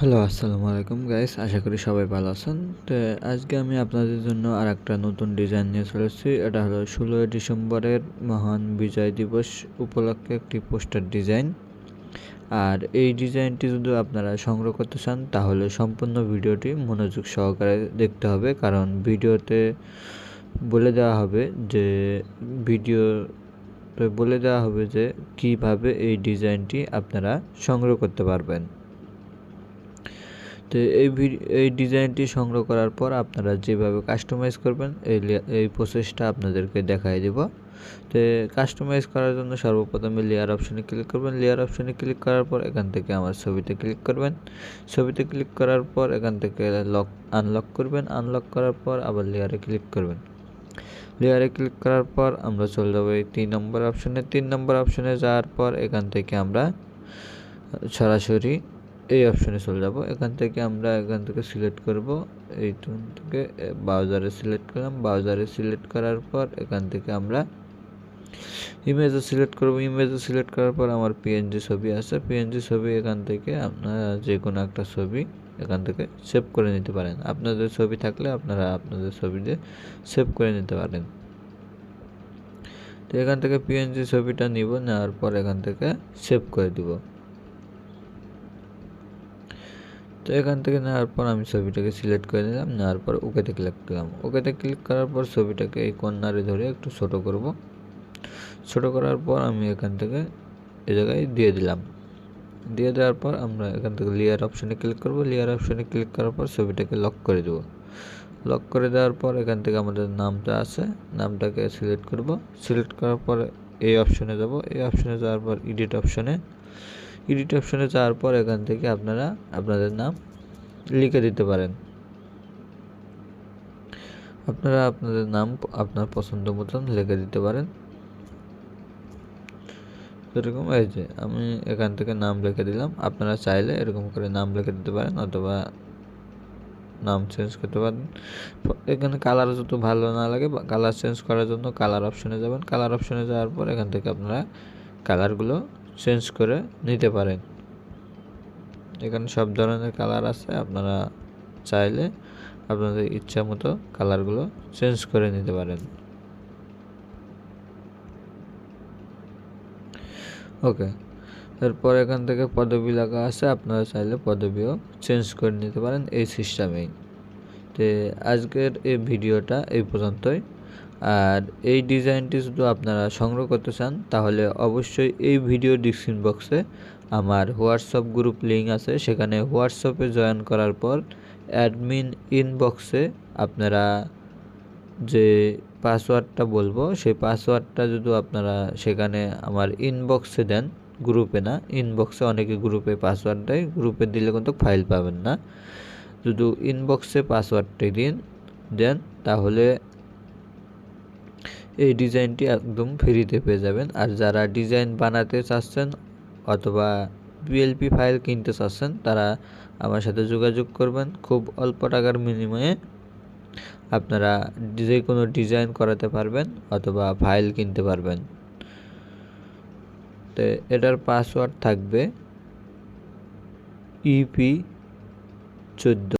Hello আসসালামু আলাইকুম guys আশা করি সবাই ভালো আছেন। তো আজকে আমি আপনাদের জন্য আর একটা নতুন ডিজাইন নিয়ে চলেছি এটা হলো ষোলোই ডিসেম্বরের মহান বিজয় দিবস উপলক্ষে একটি পোস্টার ডিজাইন আর এই ডিজাইনটি যদি আপনারা সংগ্রহ করতে চান, তাহলে সম্পূর্ণ ভিডিওটি মনোযোগ সহকারে দেখতে হবে। কারণ ভিডিওতে বলে দেওয়া হবে যে ভিডিও বলে দেওয়া হবে যে, কীভাবে এই ডিজাইনটি আপনারা সংগ্রহ করতে পারবেন। তো এই এই ডিজাইনটি সংগ্রহ করার পর আপনারা যেভাবে কাস্টমাইজ করবেন, এই এই প্রসেসটা আপনাদেরকে দেখাই দেব। তো কাস্টমাইজ করার জন্য সর্বপ্রথমে লেয়ার অপশানে ক্লিক করবেন। লেয়ার অপশানে ক্লিক করার পর এখান থেকে আমার ছবিতে ক্লিক করবেন। ছবিতে ক্লিক করার পর এখান থেকে লক আনলক করবেন। আনলক করার পর আবার লেয়ারে ক্লিক করবেন। লেয়ারে ক্লিক করার পর আমরা চলে যাব এই তিন নম্বর অপশানে তিন নম্বর অপশানে যাওয়ার পর এখান থেকে আমরা সরাসরি এই অপশনে চলে যাব। এখান থেকে আমরা এখান থেকে সিলেক্ট করব। এই থেকে ব্রাউজারে সিলেক্ট করলাম। ব্রাউজারে সিলেক্ট করার পর এখান থেকে আমরা ইমেজও সিলেক্ট করব। ইমেজও সিলেক্ট করার পর আমার পিএনজি ছবি আছে। পিএনজি ছবি এখান থেকে আপনারা যে কোনো একটা ছবি এখান থেকে সেভ করে নিতে পারেন। আপনাদের ছবি থাকলে আপনারা আপনাদের ছবি দিয়ে সেভ করে নিতে পারেন। তো এখান থেকে পিএনজি ছবিটা নিব, নেওয়ার পর এখান থেকে সেভ করে দিব। তো এখান থেকে নেওয়ার পর আমি ছবিটাকে সিলেক্ট করে নিলাম, নেওয়ার পর ওকেতে ক্লিক করলাম। ওকেতে ক্লিক করার পর ছবিটাকে এই কর্নারে ধরে একটু ছোট করব। ছোট করার পর আমি এখান থেকে এ জায়গায় দিয়ে দিলাম। দিয়ে দেওয়ার পর আমরা এখান থেকে লেয়ার অপশানে ক্লিক করব। লেয়ার অপশানে ক্লিক করার পর ছবিটাকে লক করে দেব। লক করে দেওয়ার পর এখান থেকে আমাদের নামটা আছে, নামটাকে সিলেক্ট করব। সিলেক্ট করার পর এই অপশানে যাব। এই অপশানে যাওয়ার পর এডিট অপশানে এডিট অপশনে যাওয়ার পর এখান থেকে আপনারা আপনাদের নাম লিখে দিতে পারেন। আপনারা আপনাদের নাম আপনার পছন্দ মতন লিখে দিতে পারেন। এরকম এই যে আমি এখান থেকে নাম লিখে দিলাম। আপনারা চাইলে এরকম করে নাম লিখে দিতে পারেন অথবা নাম চেঞ্জ করতে পারেন। এখানে কালার যত ভালো না লাগে কালার চেঞ্জ করার জন্য কালার অপশনে যাবেন। কালার অপশনে যাওয়ার পর এখান থেকে আপনারা কালারগুলো চেঞ্জ করে নিতে পারেন। এখানে সব ধরনের কালার আছে, আপনারা চাইলে আপনাদের ইচ্ছা মতো কালারগুলো চেঞ্জ করে নিতে পারেন। ওকে এরপর এখান থেকে পদবি লেখা আছে, আপনারা চাইলে পদবিও চেঞ্জ করে নিতে পারেন এই সিস্টেমেই তো আজকের এই ভিডিওটা এই পর্যন্তই। আর এই ডিজাইনটি যদি আপনারা সংগ্রহ করতে চান, তাহলে অবশ্যই এই ভিডিও ডিসক্রিপশন বক্সে আমার হোয়াটসঅ্যাপ গ্রুপ লিঙ্ক আছে। সেখানে হোয়াটসঅ্যাপে জয়েন করার পর অ্যাডমিন ইনবক্সে আপনারা যে পাসওয়ার্ডটা বলব, সেই পাসওয়ার্ডটা যদি আপনারা সেখানে আমার ইনবক্সে দেন গ্রুপে না ইনবক্সে অনেকে গ্রুপে পাসওয়ার্ড দেয় গ্রুপে দিলে কিন্তু ফাইল পাবেন না। যদি ইনবক্সে পাসওয়ার্ডটি দিন, দেন তাহলে এই ডিজাইনটি একদম ফ্রিতে পেয়ে যাবেন। আর যারা ডিজাইন বানাতে চাচ্ছেন অথবা পিএলপি ফাইল কিনতে চাচ্ছেন, তারা আমার সাথে যোগাযোগ করবেন। খুব অল্প টাকার বিনিময়ে আপনারা যে কোনো ডিজাইন করাতে পারবেন অথবা ফাইল কিনতে পারবেন। তো এটার পাসওয়ার্ড থাকবে ইপি চোদ্দ